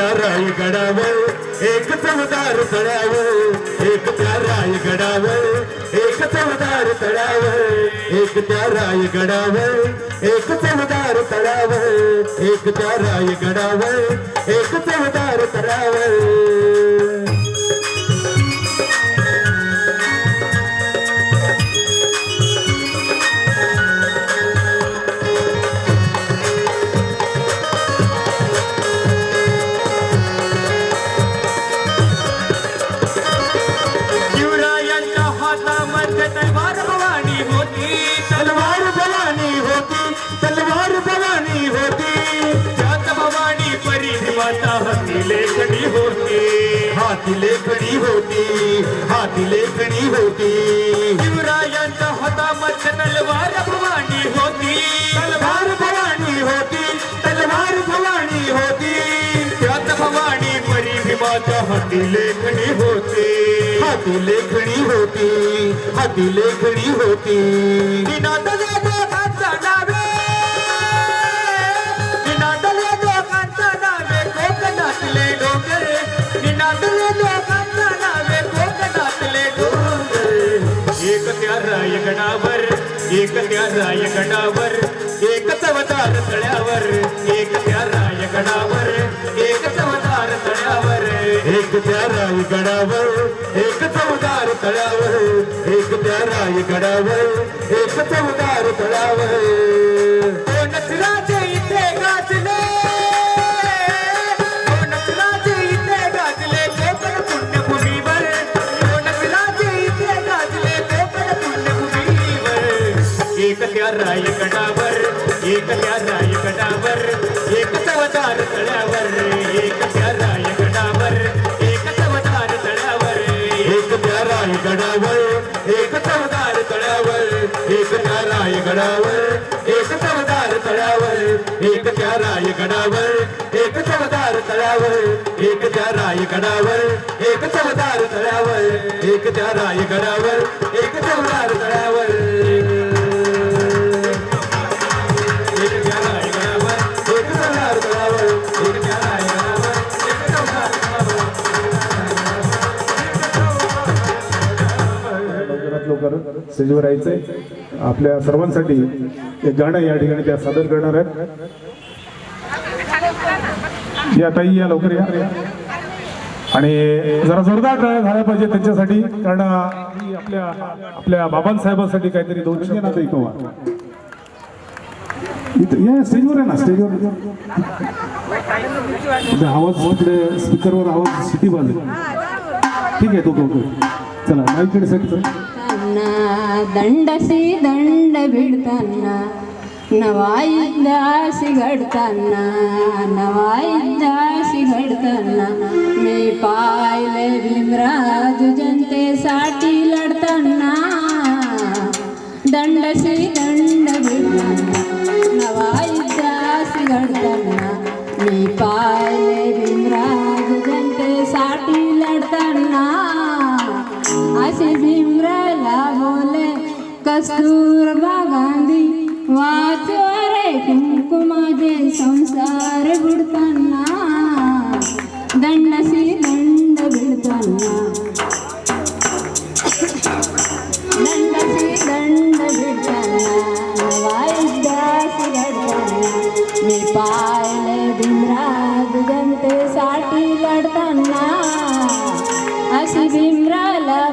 त्या रायगडावर एक चमदार तळ्यावर एक त्या रायगडावर एक चमदार तळ्यावर एक त्या रायगडावर एक चमदार तळ्यावर एक त्या रायगडावर एक चमदार तळ्यावर. हाती लेखणी होती. शिवरायांच्या हातामध्ये तलवार भवानी होती. तलवार भवानी होती. तलवार भवानी होती. त्यात भवानी परिवाता हाती. लेखणी होती. हाती. लेखणी होती हाती लेखणी होती नावे. कोकणातले डोंगर. निनादले दोघांचा त्या रायगडावर एक त्या रायगडावर एक चवदार तळ्यावर एक त्या रायगडावर एक चवदार तळ्यावर. एक त्या रायगडावर एक चौदार तळ्यावर एक त्या रायगडावर एक चौदार तळ्यावर. कोणच राजे एक चवदार तळ्यावर एक त्या रायगडावर एक चवदार तळ्यावर. एक त्या रायगडावर एक चौदार तळ्यावर एक त्या रायगडावर एक चौदार तळ्यावर एक त्या रायगडावर एक चौदार तळ्यावर एक त्या रायगडावर एक चौदार तळ्यावर एक त्या रायगडावर एक चौदार तळ्यावर. स्टेजवर यायचंय आपल्या सर्वांसाठी एक गाणं या ठिकाणी त्या सादर करणार आहेत. या ताई या लवकर या. आणि जरा जोरदार टाळ्या झाल्या पाहिजे त्यांच्यासाठी कारण आपल्या आपल्या बाबांसाहेबांसाठी काहीतरी दोन शब्द ना किंवा इथं या स्टेजवर आहे ना स्टेजवर. आवाज तिकडे स्पीकरवर आवाज सिटी बाजू ठीक आहे तो तो चला माईकडे सेट ಬಿಡ್ತಾನ ದಂಡಸಿ ದಂಡ ಬಿಡ್ತಾನ ನವಾಯಿದ್ದ ಸಿಗಡ್ತಾನ ನವಾಯಿದ್ದ ಸಿಗಡ್ತಾನ ಮೇ ಪಾಯ್ಲೆ ಭೀಮರಾಜು ಜನತೆ ಸಾಟಿ ಲಡ್ತಾನ ದಂಡಸಿ ದಂಡ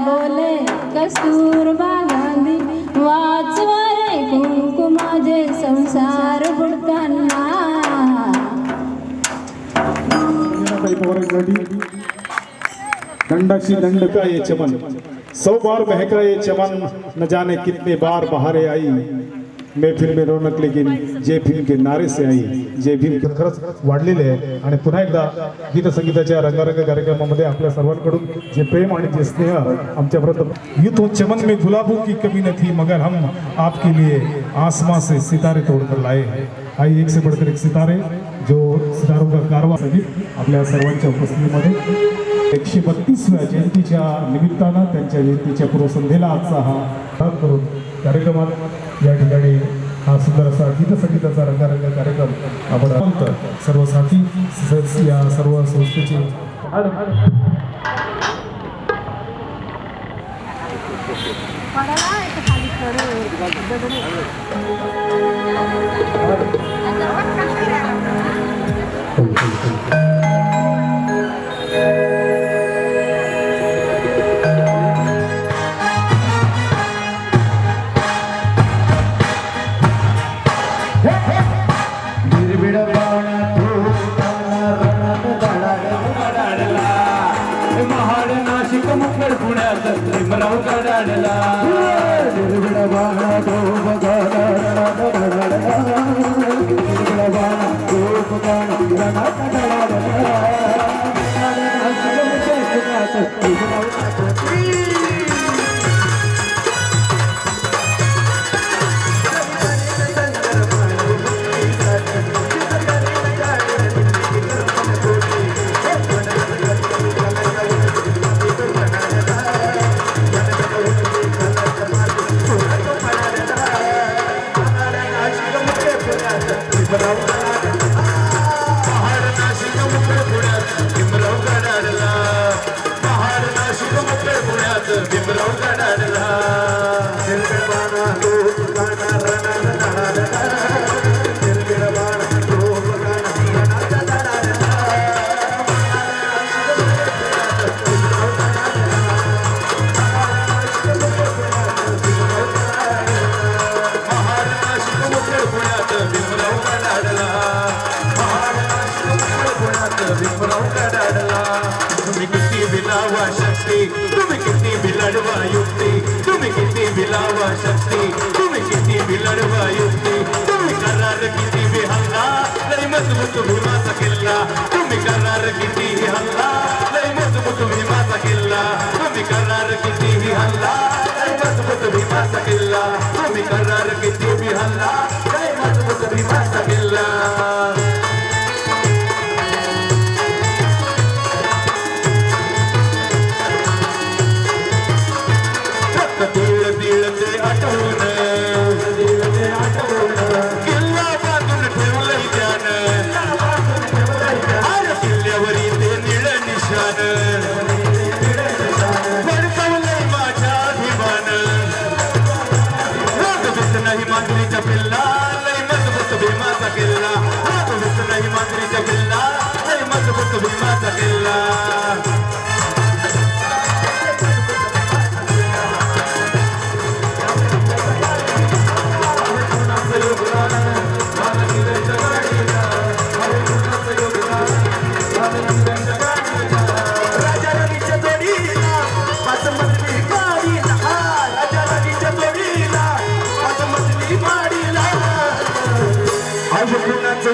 बोले कस्तूरबा गांधी वाचवा रे कुंकुमाचे संसार बुडताना। दंडाशी दंड का ये चमन, सौ बार बहका ये चमन, न जाने कितने बार बहारे आई। महफिल में रौनक लेकिन जय भीम के नारे से आई जय भीम के खरंच वाढलेले आहे आणि पुन्हा एकदा गीत संगीताच्या रंगारंग कार्यक्रमामध्ये आपल्या सर्वांकडून जे प्रेम आणि जे स्नेह आमच्यापर्यंत ये तो चमन में गुलाबों की कमी न थी मगर हम आपके लिए आसमां से सितारे तोड़कर लाए आई एक से बढ़कर एक सितारे जो सितारों का कारवा आपल्या सर्वांच्या उपस्थितीमध्ये एकशे बत्तीसव्या जयंतीच्या निमित्तानं त्यांच्या जयंतीच्या पूर्वसंध्येला आजचा हा करून कार्यक्रमात या ठिकाणी हा सुंदर असा गीतसंगीताचा रंगारंग कार्यक्रम आपण म्हणतो. सर्व साथी या सर्व संस्थेचे Thank you. la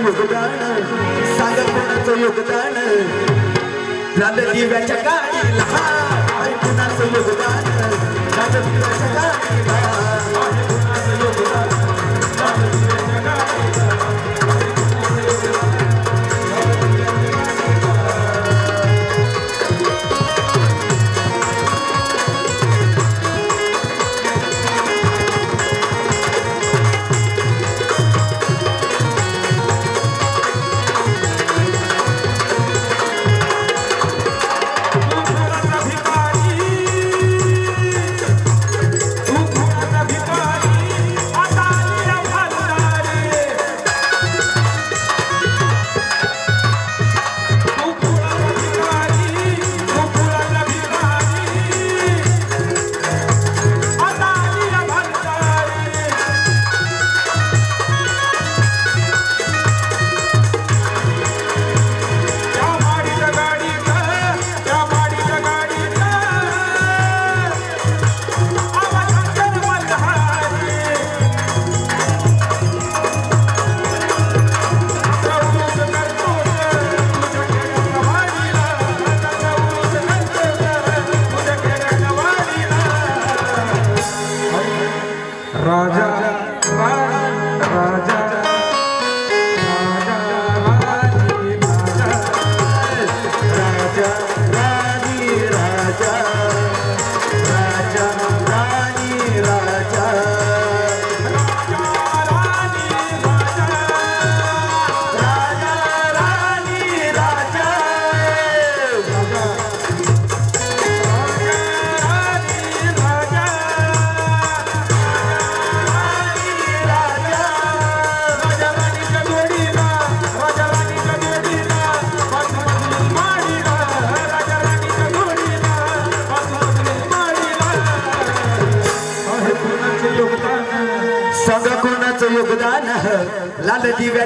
योगदान सांग कोणाचं योगदान राजा दिव्याच्या गाडीला हा आज कोणाचं योगदान राजा दिव्याच्या गाडीला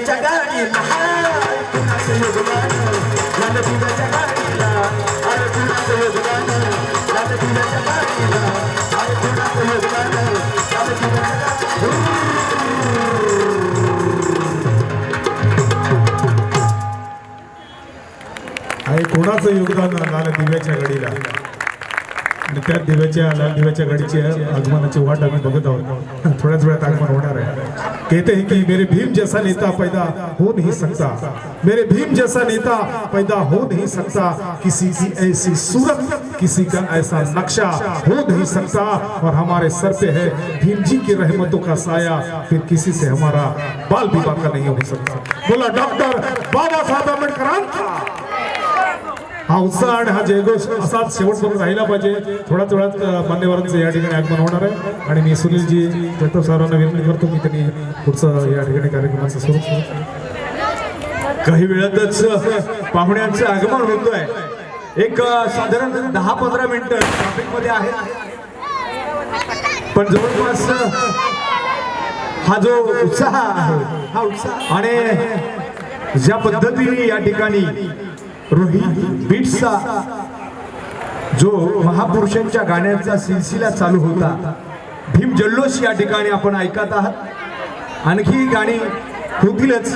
लाल गाडीला हाय, कुणाचं योगदान लाल दिव्याच्या गाडीला अरे कुणाचं योगदान लाल दिव्याच्या गाडीला अरे कुणाचं योगदान लाल दिव्याच्या आहे कोणाचं योगदान लाल दिव्याच्या घडीला? आणि त्या दिव्याच्या लाल दिव्याच्या घडीच्या आगमनाची वाट आम्ही बघत आहोत. थोड्याच वेळात आगमन होणार आहे. कहते हैं कि मेरे भीम जैसा नेता पैदा हो नहीं सकता। मेरे भीम जैसा नेता पैदा हो नहीं सकता। किसी की ऐसी सूरत किसी का ऐसा नक्शा हो नहीं सकता। और हमारे सर पे है भीम जी की रहमतों का साया। फिर किसी से हमारा बाल भी बाका नहीं हो सकता। बोला डॉक्टर बाबा साहब अम्बेडकर उत्साह आणि हा जयघोष असाच शेवटपर्यंत राहिला पाहिजे. थोड्याच वेळात मान्यवरांचं या ठिकाणी आगमन होणार आहे. आणि मी सुनीलजी जगताप साहेबांना विनंती करतो की त्यांनी पुढचं या ठिकाणी कार्यक्रमाचं स्वरूप काही वेळातच पाहुण्यांचं आगमन होतोय. एक अ, साधारण दहा पंधरा मिनिटं ट्रॅफिकमध्ये आहे. पण जवळपास हा जो उत्साह आहे हा उत्साह. आणि ज्या पद्धतीने या ठिकाणी रोहित बीट्सचा जो महापुरुषांच्या गाण्यांचा सिलसिला चालू होता. भीम जल्लोष या ठिकाणी आपण ऐकत आहात. आणखी गाणी होतीलच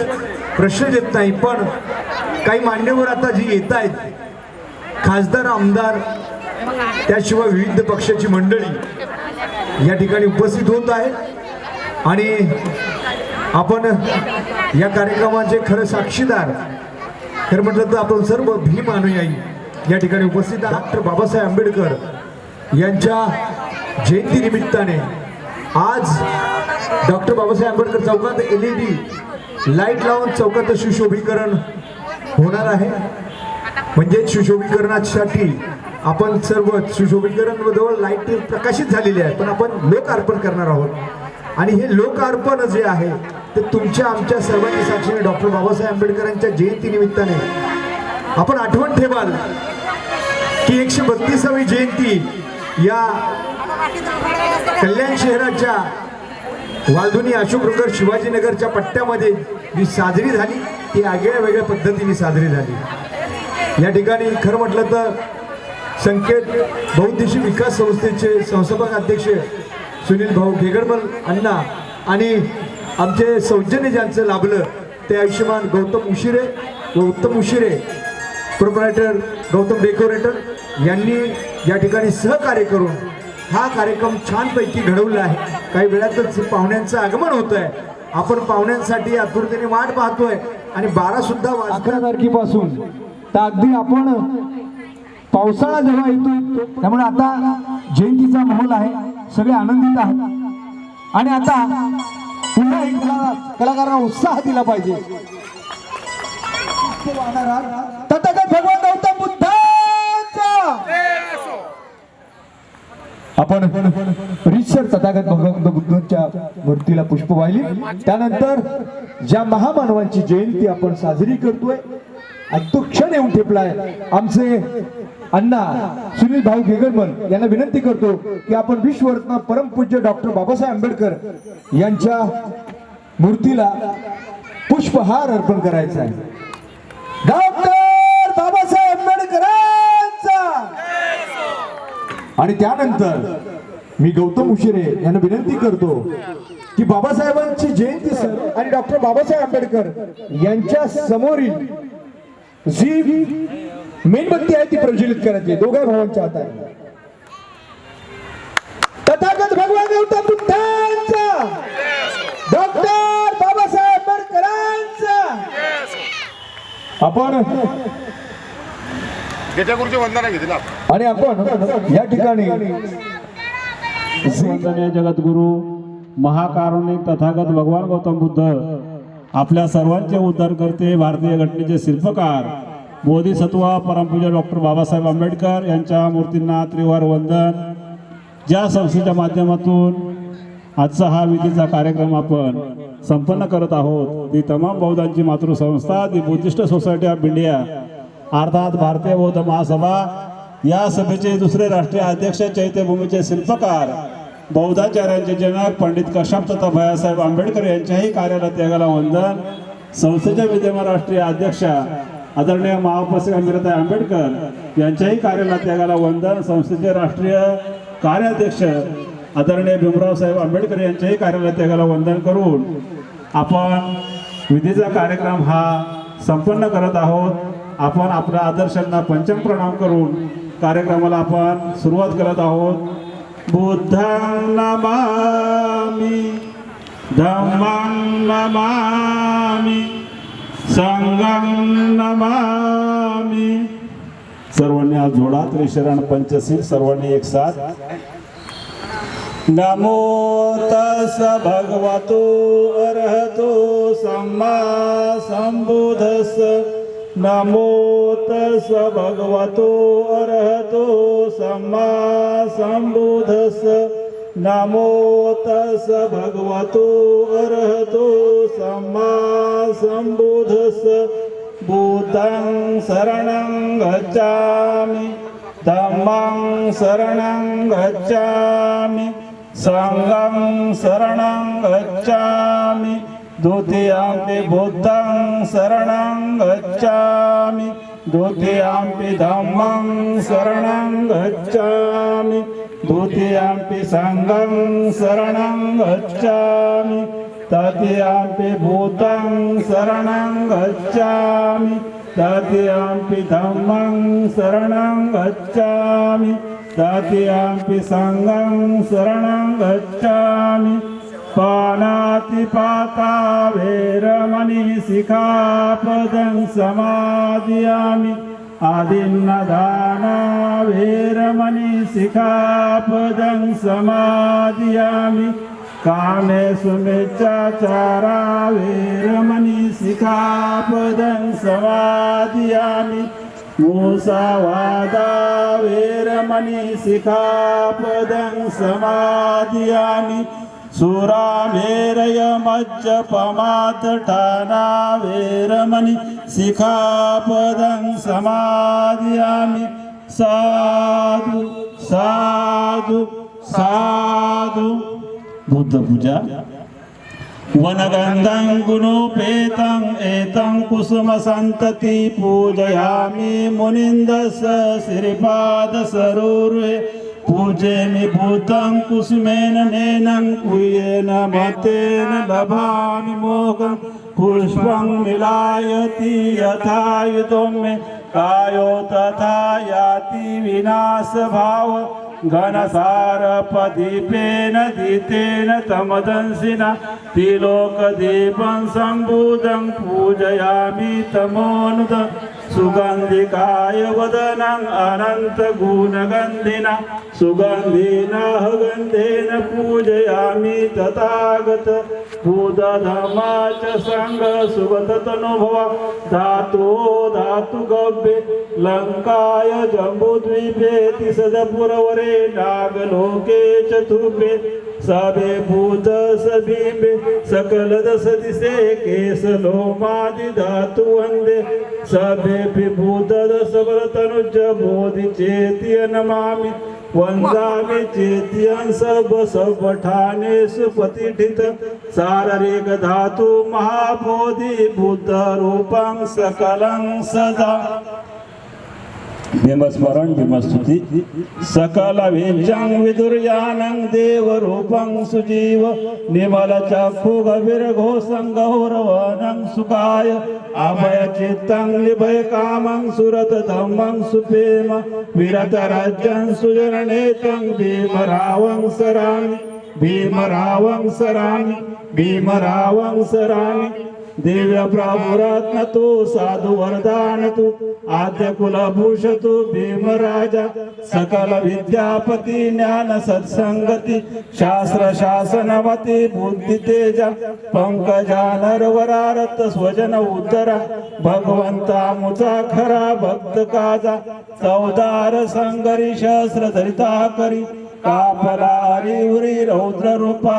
प्रश्न येत नाही पण काही मान्यवर आता जी येत आहेत खासदार आमदार त्याशिवाय विविध पक्षाची मंडळी या ठिकाणी उपस्थित होत आहे आणि आपण या कार्यक्रमाचे खरं साक्षीदार खरं म्हटलं तर आपण सर्व भीम अनुयायी या ठिकाणी उपस्थित आहात. डॉक्टर बाबासाहेब आंबेडकर यांच्या जयंती निमित्ताने आज डॉक्टर बाबासाहेब आंबेडकर चौकात एल ई डी लाइट लावून चौकात सुशोभीकरण होणार आहे. म्हणजे सुशोभीकरणासाठी आपण सर्व सुशोभीकरण जवळ लाइट प्रकाशित झालेली आहे. पण आपण लोक अर्पण करणार आहोत. आणि हे लोक अर्पण जे आहे ते तुमच्या आमच्या सर्वांच्या साक्षीने डॉक्टर बाबासाहेब आंबेडकरांच्या जयंती निमित्ताने आपण आठवण ठेवाल की एकशे बत्तीसावी जयंती या कल्याण शहराच्या वालधुनी अशोकनगर शिवाजीनगरच्या पट्ट्यामध्ये जी साजरी झाली ती आगळ्या वेगळ्या पद्धतीने साजरी झाली. या ठिकाणी खरं म्हटलं तर संकेत बहुद्देशी विकास संस्थेचे संस्थापक अध्यक्ष सुनील भाऊ घेगडमल अण्णा आणि आमचे सौजन्य ज्यांचं लाभलं ते आयुष्यमान गौतम उशिरे व उत्तम उशिरे प्रोपरायटर गौतम डेकोरेटर यांनी या ठिकाणी सहकार्य करून हा कार्यक्रम छानपैकी घडवला आहे. काही वेळातच पाहुण्यांचं आगमन होत आहे आपण पाहुण्यांसाठी आतुरतेने वाट पाहतोय आणि बारा सुद्धा वाजता अकरा तारखेपासून. तर अगदी आपण पावसाळा जेव्हा येतो त्यामुळे आता जयंतीचा माहोल आहे. सगळे आनंदित आहेत. आणि आता पुन्हा एकदा कलाकारांना उत्साह दिला पाहिजे. तथागत भगवान गौतम बुद्धांचा आपण रिचर तथागत भगवंत बुद्धांच्या मूर्तीला पुष्प वाहिली. त्यानंतर ज्या महामानवांची जयंती आपण साजरी करतोय तो क्षण येऊन ठेपलाय. आमचे अण्णा सुनील भाऊ घेगडमल यांना विनंती करतो की आपण विश्वरत्न परमपूज्य डॉक्टर बाबासाहेब आंबेडकर यांच्या मूर्तीला पुष्पहार अर्पण करायचा आहे. डॉक्टर बाबासाहेब आंबेडकरांचा! आणि त्यानंतर मी गौतम उशिरे यांना विनंती करतो की बाबासाहेबांची जयंती सर आणि डॉक्टर बाबासाहेब आंबेडकर यांच्या समोरील जी मेणबत्ती आहे ती प्रज्वलित करायची आहे. दोघा भावांच्या हातात आहे. तथागत भगवान गौतम बुद्धांचा डॉक्टर बाबासाहेब आंबेडकरांचा आपण वंदना घेतली आणि आपण या ठिकाणी जगद्गुरु महाकारुणिक तथागत भगवान गौतम बुद्ध आपल्या सर्वांचे उद्धारकर्ते भारतीय घटनेचे शिल्पकार बोधिसत्व परमपूज्य डॉक्टर बाबासाहेब आंबेडकर यांच्या मूर्तींना त्रिवार वंदन. ज्या संस्थेच्या माध्यमातून आजचा हा विधीचा कार्यक्रम आपण संपन्न करत आहोत ती तमाम बौद्धांची मातृसंस्था the Buddhist society of India अर्थात भारतीय बौद्ध महासभा या सभेचे दुसरे राष्ट्रीय अध्यक्ष चैत्यभूमीचे शिल्पकार बौद्धाचार्यांचे जनक पंडित कशापतता भयासाहेब आंबेडकर यांच्याही कार्याला त्यागाला वंदन. संस्थेच्या विद्यमान राष्ट्रीय अध्यक्षा आदरणीय महापौर अमिरताई आंबेडकर यांच्याही कार्याला त्यागाला वंदन. संस्थेचे राष्ट्रीय कार्याध्यक्ष आदरणीय भीमरावसाहेब आंबेडकर यांच्याही कार्याला त्यागाला वंदन करून आपण विधीचा कार्यक्रम हा संपन्न करत आहोत. आपण आपल्या आदर्शांना पंचम प्रणाम करून कार्यक्रमाला आपण सुरुवात करत आहोत. बुद्धं नमामि धम्मं नमामि संगं नमामि. सर्वांनी आज जोडा त्रिशरण पंचशील सर्वांनी एक साथ. नमो तस भगवतो अर्हतो सम्मा संबुधस नमो तस भगवतो अरहतो सम्मा संबुधस नमो तस भगवतो अरहतो सम्मा संबुधस भूतं शरणं गच्छामि धम्मं शरणं गच्छामि सङ्गं शरणं गच्छामि। द्वितीयम्पि बुद्धं शरणं गच्छामि। द्वितीयम्पि धम्मं शरणं गच्छामि। द्वितीयम्पि सङ्गं शरणं गच्छामि। तृतीयम्पि भूतं शरणं गच्छामि। तृतीयम्पि धम्मं शरणं गच्छामि। तृतीयम्पि सङ्गं शरणं गच्छामि। पानातिपाता वैरमणि शिखापदं समादयामि आदिन्नदाना वैरमणि शिखापदं समादयामि कामे सुमिच्छाचारा वैरमणि शिखापदं समादयामि मूसावादा वैरमणि शिखापदं समादयामि सुरामेरय मज्जपमातठाना वैरमणि शिखापदं समादयामि साधु साधु साधु। बुद्धपूजा वनगन्धं गुणोपेतं एतं कुसुमसन्तति पूजयामि। मुनिन्दस श्रीपादसरोरुहे पूजेमि भूतं कुसुमेन नेनं कुयेन मतेन लभामि मोहं पुष्पं मिलायति यथा युतं मे कायो तथा याति विनाशभाव घनसारपदीपेन दीतेन तमदंसिना। त्रिलोकदीपं सम्बुधं पूजयामि तमोनुद सुगन्धिकाय वदनम् अनन्तगुणगन्धिना सुगन्धिनः गन्धेन पूजयामि तथागत। भूतधमा च सङ्ग सुगततनुभव धातो धातुगव्ये लङ्काय जम्बुद्वीपे तिसदपुरवरे नागलोके चतुर्भे सबे भूत सबीबे सकल दस दिसे केस लोमादि धातु वंदे सबे विभूत दस व्रतनुज बोधि चेतिय नमामि वन्दामि चेतियं सर्व सब प्रतिष्ठित धातु महाबोधि बुद्ध रूपं सकलं सदा। भीमस्मरण भीमस्तुती सकल विजं विदुर्यानं देवरूपं सुजीव निमल चक्षु गभीरघोषं गौरवनं सुखाय अभय चित्तं निभय कामं सुरत धम्मं सुपेम विरत राज्यं सुजननेतं भीमरावं सराणि भीमरावं सराणि भीमरावं सराणि दिव्य प्रभुरत्न तू साधु वरदान तू आद्य कुलभूष तू भीमराजा सकल विद्यापती ज्ञान सत्संगती शास्त्र शासनवती बुद्धी तेजा पंकजा नरवरारत स्वजन उतरा भगवंता मुचा खरा भक्त काजा चौदार संगरी शस्त्र धरिता करी कापला हरिवरी रौद्र रूपा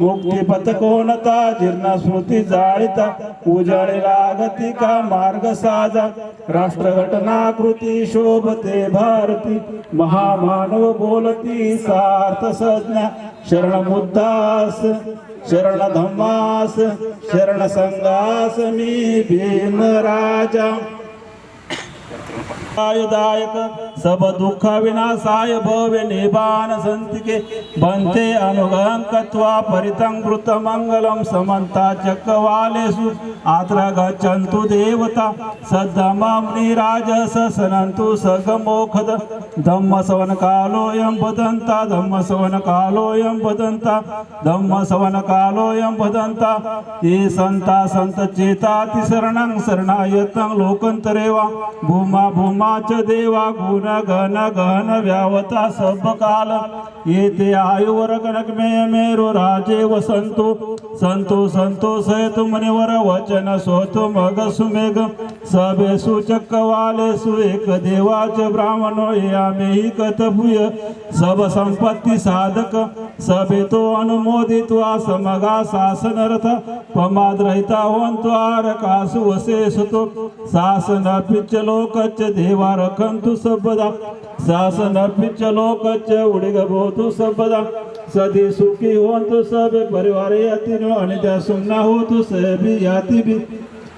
मुक्ती पथ कोणता जीर्ण स्मृती जाळीता. उजाळे लागती का? मार्ग साजा. राष्ट्रघटनाकृती शोभते भारती. महामानव बोलती सार्थ संज्ञा. शरण मुद्दास शरण धम्मास शरण संगास मी भीम राजा. आयुदायक सब दुःख विनाशाय भव्य निबान संतिके बंते अनुगंकत्वा परितं कृत मंगलम समन्ता चक्रवालेषु आत्र गच्छन्तु देवता सद्धमं निराजस सनन्तु सगमोखद धम्म सवन कालोऽयं वदन्ता धम्म सवन कालोऽयं वदन्ता धम्म सवन कालोऽयं वदन्ता ये संता संत चेता शरणं शरणायतं लोकन्तरे वा भूमा भूमा च देवा गुण घन घन व्यावता सब काल येते आयुवर कनक मे मेरो राजे वसंतो. संतो संतो सयतु मुनिवर वचन सोतो मग सुमेघ. सबे सुचक वाले सुएक देवाच ब्राह्मणो यामेही कथभूय सब संपत्ती साधक सभेतो अनुमोदित्वा समगा शासन रथ पमाद रहिता होंत्वार कासु वसे सुतो शासन पिच लोकच देवा रखंतु सबदा शासन पिच लोकच उडिग भोतु सबदा सदी सुखी होंतु सब परिवार यातिनो आणि त्या होतु सबी याती बी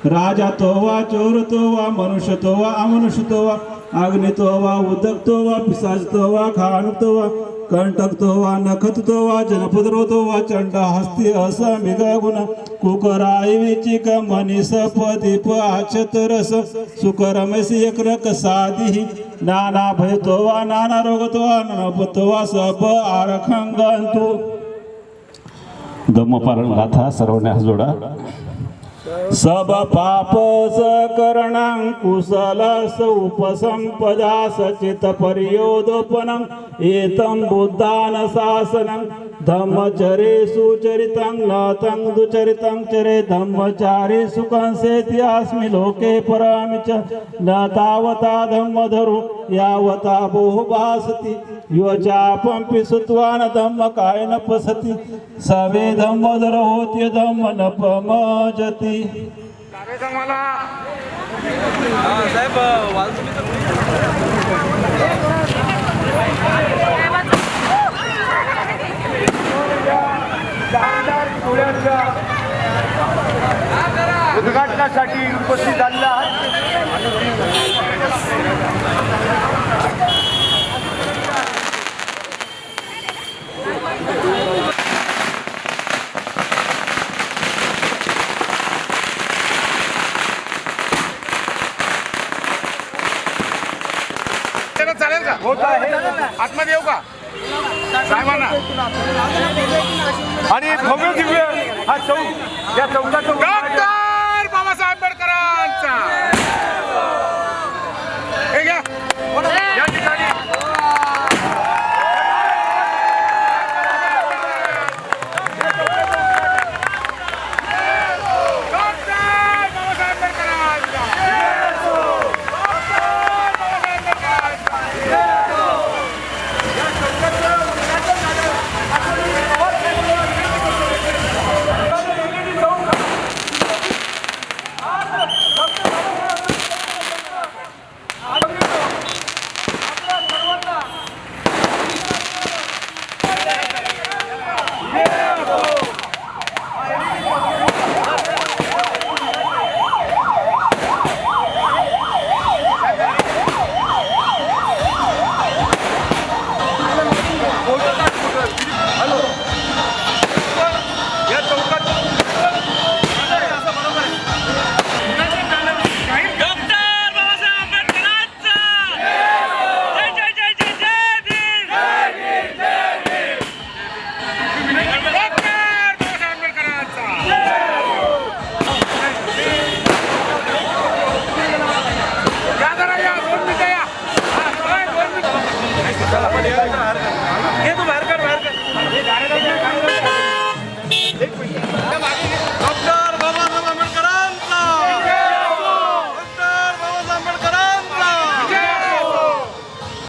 राजा तो वा चोर तो वा मनुष्य तो वा अमनुष्य तो वा अग्नि तो वा उदक तो वा पिशाच तो वा खाण तो वा कंटकतो वा नखत वा जनपदरो वा चंड हस्ती अस मिग गुणा. कुकराई विचिक मनीस पदीप आचत रस. सुकरमसी एकरक साधी. नाना भयतो वा नाना रोगतो वा नभ वा सब आरखंगंतो. धम्मपारण गाथा सर्वांनी जोडा. सब पाप सकरणं कुशल उपसंपदा सचित पर्योदोपनं एतं बुद्धान शासनं धम्मचरे सुचरितं न तं दुचरितं चरे धम्मचारी सुखंसेति अस्मि लोके परामि च। न तावता धम्मधरो यावता भोः भासति युवचापं सुत्वा न धम्म काय न पसति. सवे धम्मधर होत्य धम्म न पमजति. उद्घाटनासाठी उपस्थित झालेला आहे चालेल का होत आहे आतमध्ये येऊ का? साहेबांना. आणि भव्य दिव्य हा चौक या चौकाचं